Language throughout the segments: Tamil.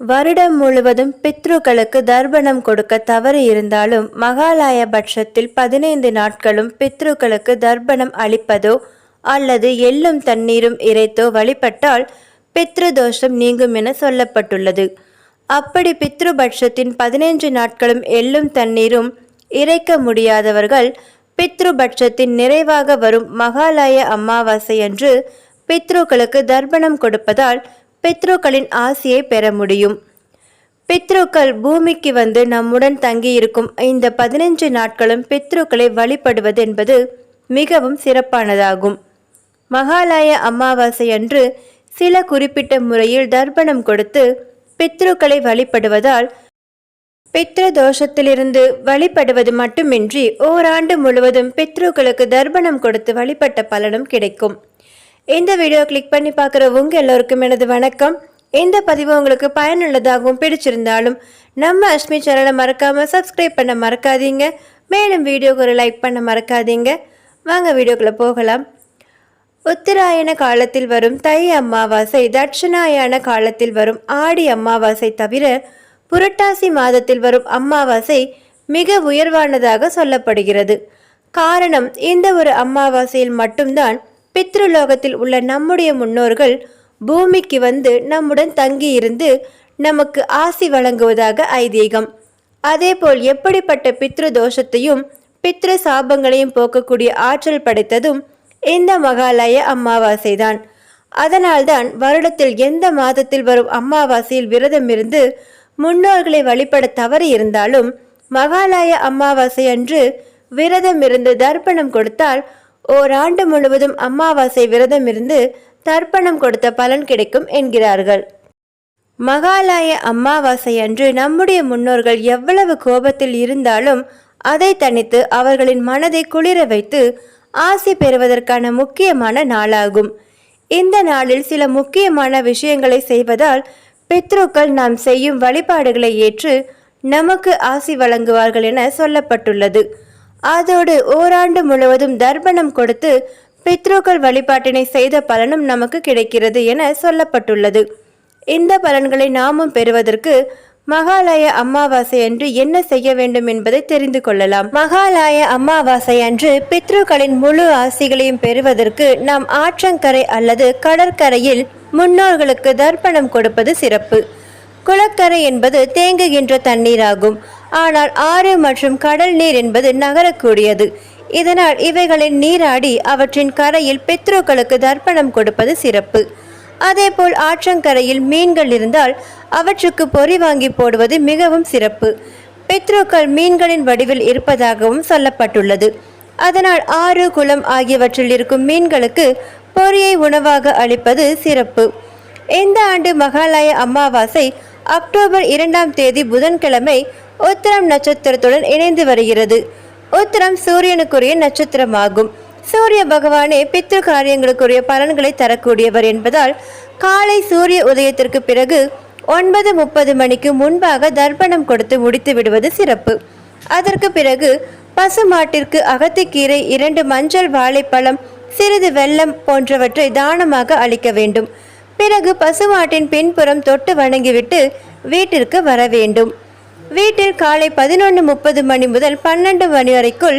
வருடம் முழுவதும் பித்ருக்களுக்கு தர்ப்பணம் கொடுக்க தவறு இருந்தாலும் மகாலய பட்சத்தில் பதினைந்து நாட்களும் பித்ருக்களுக்கு தர்ப்பணம் அளிப்பதோ அல்லது எள்ளும் தண்ணீரும் இறைத்தோ வழிபட்டால் பித்ரு தோஷம் நீங்கும் என சொல்லப்பட்டுள்ளது. அப்படி பித்ரு பட்சத்தின் பதினைஞ்சு நாட்களும் எள்ளும் தண்ணீரும் இறைக்க முடியாதவர்கள் பித்ரு பட்சத்தின் நிறைவாக வரும் மகாலய அமாவாசை அன்று பித்ருக்களுக்கு தர்ப்பணம் கொடுப்பதால் பித்ருக்களின் ஆசையை பெற முடியும். பித்ருக்கள் பூமிக்கு வந்து நம்முடன் தங்கியிருக்கும் இந்த பதினைஞ்சு நாட்களும் பித்ருக்களை வழிபடுவது என்பது மிகவும் சிறப்பானதாகும். மகாலய அமாவாசை அன்று சில குறிப்பிட்ட முறையில் தர்ப்பணம் கொடுத்து பித்ருக்களை வழிபடுவதால் பித்ரு தோஷத்திலிருந்து வழிபடுவது மட்டுமின்றி ஓராண்டு முழுவதும் பித்ருக்களுக்கு தர்ப்பணம் கொடுத்து வழிபட்ட பலனும் கிடைக்கும். இந்த வீடியோ கிளிக் பண்ணி பார்க்குற உங்கள் எல்லோருக்கும் எனது வணக்கம். இந்த பதிவு உங்களுக்கு பயனுள்ளதாகவும் பிடிச்சிருந்தாலும் நம்ம அஷ்மி சேனலை மறக்காமல் சப்ஸ்கிரைப் பண்ண மறக்காதீங்க. மேலும் வீடியோக்கு ஒரு லைக் பண்ண மறக்காதீங்க. வாங்க வீடியோக்குள்ளே போகலாம். உத்தராயண காலத்தில் வரும் தை அமாவாசை தட்சிணாயன காலத்தில் வரும் ஆடி அமாவாசை தவிர புரட்டாசி மாதத்தில் வரும் அமாவாசை மிக உயர்வானதாக சொல்லப்படுகிறது. காரணம் இந்த ஒரு அமாவாசையில் மட்டும்தான் பித்ருலோகத்தில் உள்ள நம்முடைய முன்னோர்கள் பூமிக்கு வந்து நம்முடன் தங்கியிருந்து நமக்கு ஆசி வழங்குவதாக ஐதீகம். அதேபோல் எப்படிப்பட்ட பித்ரு தோஷத்தையும் பித்ரு சாபங்களையும் போக்கக்கூடிய ஆற்றல் படைத்ததும் இந்த மகாலய அமாவாசைதான். அதனால்தான் வருடத்தில் எந்த மாதத்தில் வரும் அமாவாசையில் விரதம் இருந்து முன்னோர்களை வழிபட தவறி இருந்தாலும் மகாலய அமாவாசை அன்று விரதம் இருந்து தர்ப்பணம் கொடுத்தால் ஓராண்டு முழுவதும் அமாவாசை விரதம் இருந்து தர்ப்பணம் கொடுத்த பலன் கிடைக்கும் என்கிறார்கள். மகாலய அமாவாசை அன்று நம்முடைய முன்னோர்கள் எவ்வளவு கோபத்தில் இருந்தாலும் அதை தணித்து அவர்களின் மனதை குளிர வைத்து ஆசி பெறுவதற்கான முக்கியமான நாளாகும். இந்த நாளில் சில முக்கியமான விஷயங்களை செய்வதால் பித்ருக்கள் நாம் செய்யும் வழிபாடுகளை ஏற்று நமக்கு ஆசி வழங்குவார்கள் என சொல்லப்பட்டுள்ளது. அதோடு ஓராண்டு முழுவதும் தர்ப்பணம் கொடுத்து பித்ருக்கள் வழிபாட்டினை செய்த பலனும் நமக்கு கிடைக்கிறது என சொல்லப்பட்டுள்ளது. இந்த பலன்களை நாமும் பெறுவதற்கு மகாலய அமாவாசை அன்று என்ன செய்ய வேண்டும் என்பதை தெரிந்து கொள்ளலாம். மகாலய அமாவாசை அன்று பித்ருக்களின் முழு ஆசிகளையும் பெறுவதற்கு நாம் ஆற்றங்கரை அல்லது கடற்கரையில் முன்னோர்களுக்கு தர்ப்பணம் கொடுப்பது சிறப்பு. குளக்கரை என்பது தேங்குகின்ற தண்ணீராகும். ஆனால் ஆறு மற்றும் கடல் நீர் என்பது நகரக்கூடியது. இதனால் இவைகளின் நீராடி அவற்றின் கரையில் பெத்ரோக்களுக்கு தர்ப்பணம் கொடுப்பது சிறப்பு. அதேபோல் ஆற்றங்கரையில் மீன்கள் இருந்தால் அவற்றுக்கு பொறி வாங்கி போடுவது மிகவும் சிறப்பு. பெத்ரோக்கள் மீன்களின் வடிவில் இருப்பதாகவும் சொல்லப்பட்டுள்ளது. அதனால் ஆறு குளம் ஆகியவற்றில் இருக்கும் மீன்களுக்கு பொரியை உணவாக அளிப்பது சிறப்பு. இந்த ஆண்டு மகாலய அமாவாசை அக்டோபர் இரண்டாம் தேதி புதன்கிழமை உத்திரம் நட்சத்திரத்துடன் இணைந்து வருகிறது. உத்திரம் சூரியனுக்குரிய நட்சத்திரமாகும். சூரிய பகவானே பித்ரு காரியங்களுக்குரிய பலன்களை தரக்கூடியவர் என்பதால் காலை சூரிய உதயத்திற்கு பிறகு ஒன்பது முப்பது மணிக்கு முன்பாக தர்ப்பணம் கொடுத்து முடித்து விடுவது சிறப்பு. அதற்கு பிறகு பசு மாட்டிற்கு அகத்திக்கீரை இரண்டு மஞ்சள் வாழைப்பழம் சிறிது வெல்லம் போன்றவற்றை தானமாக அளிக்க வேண்டும். பிறகு பசுமாட்டின் பின்புறம் தொட்டு வணங்கிவிட்டு வீட்டிற்கு வர வேண்டும். வீட்டில் காலை பதினொன்று முப்பது மணி முதல் பன்னெண்டு மணி வரைக்குள்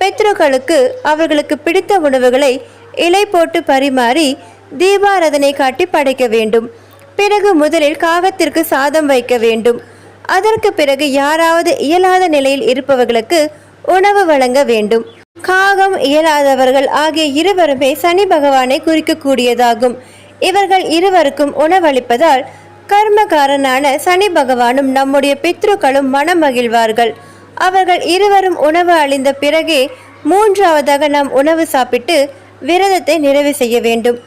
பெத்ருக்களுக்கு அவர்களுக்கு பிடித்த உணவுகளை இலை போட்டு பரிமாறி தீபாரதனை காட்டி படைக்க வேண்டும். பிறகு முதலில் காகத்திற்கு சாதம் வைக்க வேண்டும். அதற்கு பிறகு யாராவது இயலாத நிலையில் இருப்பவர்களுக்கு உணவு வழங்க வேண்டும். காகம் இயலாதவர்கள் ஆகிய இருவருமே சனி பகவானை குறிக்கக்கூடியதாகும். இவர்கள் இருவருக்கும் உணவளிப்பதால் கர்மகாரனான சனி பகவானும் நம்முடைய பித்ருக்களும் மனம் மகிழ்வார்கள் அவர்கள் இருவரும் உணவு அழிந்த பிறகே மூன்றாவதாக நாம் உணவு சாப்பிட்டு விரதத்தை நிறைவு செய்ய வேண்டும்.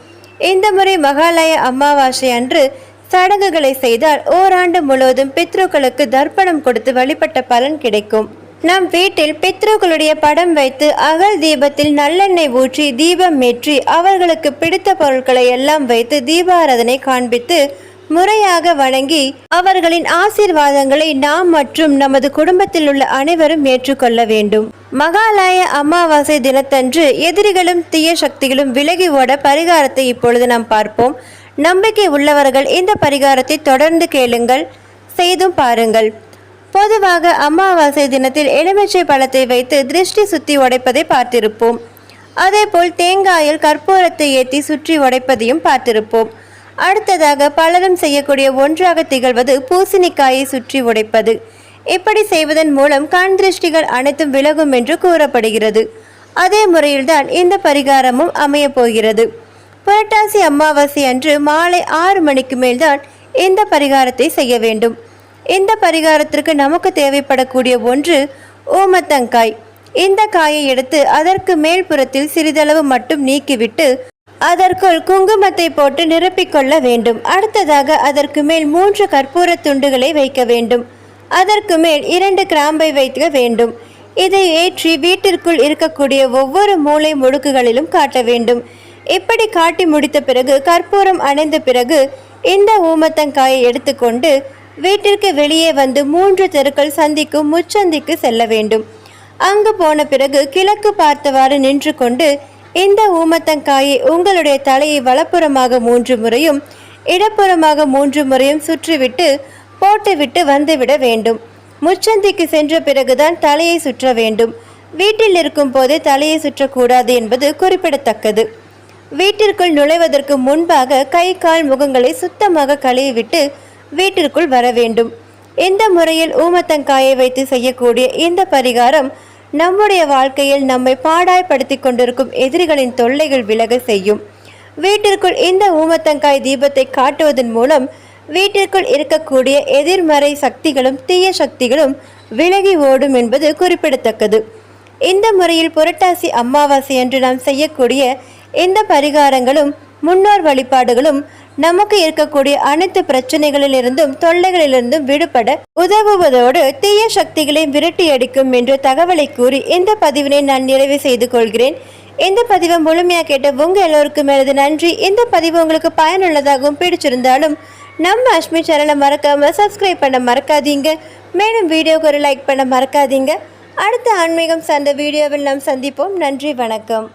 இந்த முறை மகாலய அமாவாசை அன்று சடங்குகளை செய்தால் ஓராண்டு முழுவதும் பித்ருக்களுக்கு தர்ப்பணம் கொடுத்து வழிபட்ட பலன் கிடைக்கும். நம் வீட்டில் பித்ருக்களுடைய படம் வைத்து அகல் தீபத்தில் நல்லெண்ணெய் ஊற்றி தீபம் ஏற்றி அவர்களுக்கு பிடித்த பொருட்களை எல்லாம் வைத்து தீபாராதனை காண்பித்து முறையாக வணங்கி அவர்களின் ஆசீர்வாதங்களை நாம் மற்றும் நமது குடும்பத்தில் உள்ள அனைவரும் ஏற்றுக்கொள்ள வேண்டும். மகாலய அமாவாசை தினத்தன்று எதிரிகளும் தீய சக்திகளும் விலகி ஓட பரிகாரத்தை இப்பொழுது நாம் பார்ப்போம். நம்பிக்கை உள்ளவர்கள் இந்த பரிகாரத்தை தொடர்ந்து கேளுங்கள் செய்தும் பாருங்கள். பொதுவாக அமாவாசை தினத்தில் எலுமிச்சை பழத்தை வைத்து திருஷ்டி சுத்தி உடைப்பதை பார்த்திருப்போம். அதேபோல் தேங்காயில் கற்பூரத்தை ஏற்றி சுற்றி உடைப்பதையும் பார்த்திருப்போம். அடுத்ததாக பலரும் செய்யக்கூடிய ஒன்றாக திகழ்வது பூசணிக்காயை சுற்றி உடைப்பது. இப்படி செய்வதன் மூலம் கண் திருஷ்டிகள் அனைத்தும் விலகும் என்று கூறப்படுகிறது. அதே முறையில்தான் இந்த பரிகாரமும் அமையப் போகிறது. புரட்டாசி அமாவாசை அன்று மாலை ஆறு மணிக்கு மேல்தான் இந்த பரிகாரத்தை செய்ய வேண்டும். இந்த பரிகாரத்திற்கு நமக்கு தேவைப்படக்கூடிய ஒன்று ஊமத்தங்காய் இந்த காயை எடுத்து அதற்கு மேல்புறத்தில் சிறிதளவு மட்டும் நீக்கிவிட்டு அதற்குள் குங்குமத்தை போட்டு நிரப்பிக்கொள்ள வேண்டும். அடுத்ததாக அதற்கு மேல் மூன்று கற்பூர துண்டுகளை வைக்க வேண்டும். அதற்கு மேல் இரண்டு கிராம்பை வைக்க வேண்டும். இதை ஏற்றி வீட்டிற்குள் இருக்கக்கூடிய ஒவ்வொரு மூலை முடுக்குகளிலும் காட்ட வேண்டும். இப்படி காட்டி முடித்த பிறகு கற்பூரம் அணைந்த பிறகு இந்த ஊமத்தங்காயை எடுத்துக்கொண்டு வீட்டிற்கு வெளியே வந்து மூன்று தெருக்கள் சந்திக்கும் முச்சந்திக்கு செல்ல வேண்டும். அங்கு போன பிறகு கிழக்கு பார்த்தவாறு நின்று கொண்டு இந்த ஊமத்தங்காயை உங்களுடைய தலையை வலப்புறமாக மூன்று முறையும் இடப்புறமாக மூன்று முறையும் சுற்றிவிட்டு போட்டுவிட்டு வந்துவிட வேண்டும். முச்சந்திக்கு சென்ற பிறகுதான் தலையை சுற்ற வேண்டும். வீட்டில் இருக்கும் போதே தலையை சுற்றக்கூடாது என்பது குறிப்பிடத்தக்கது. வீட்டிற்குள் நுழைவதற்கு முன்பாக கை கால் முகங்களை சுத்தமாக கழுவிவிட்டு வீட்டிற்குள் வர வேண்டும். இந்த முறையில் ஊமத்தங்காயை வைத்து செய்யக்கூடிய இந்த பரிகாரம் நம்முடைய வாழ்க்கையில் நம்மை பாடாய்படுத்தி கொண்டிருக்கும் எதிரிகளின் தொல்லைகள் விலக செய்யும். வீட்டிற்குள் இந்த ஊமத்தங்காய் தீபத்தை காட்டுவதன் மூலம் வீட்டிற்குள் இருக்கக்கூடிய எதிர்மறை சக்திகளும் தீய சக்திகளும் விலகி ஓடும் என்பது குறிப்பிடத்தக்கது. இந்த முறையில் புரட்டாசி அமாவாசை என்று நாம் செய்யக்கூடிய இந்த பரிகாரங்களும் முன்னோர் வழிபாடுகளும் நமக்கு இருக்கக்கூடிய அனைத்து பிரச்சனைகளிலிருந்தும் தொல்லைகளிலிருந்தும் விடுபட உதவுவதோடு தீய சக்திகளை விரட்டி அடிக்கும் என்ற தகவலை கூறி இந்த பதிவினை நான் நிறைவு செய்து கொள்கிறேன். இந்த பதிவை முழுமையாக கேட்ட உங்கள் எல்லோருக்கும் எனது நன்றி. இந்த பதிவு உங்களுக்கு பயனுள்ளதாகவும் பிடிச்சிருந்தாலும் நம்ம அஷ்மி சேனலை மறக்காமல் சப்ஸ்கிரைப் பண்ண மறக்காதீங்க. மேலும் வீடியோக்கு ஒரு லைக் பண்ண மறக்காதீங்க. அடுத்த ஆன்மீகம் சார்ந்த வீடியோவில் நாம் சந்திப்போம். நன்றி வணக்கம்.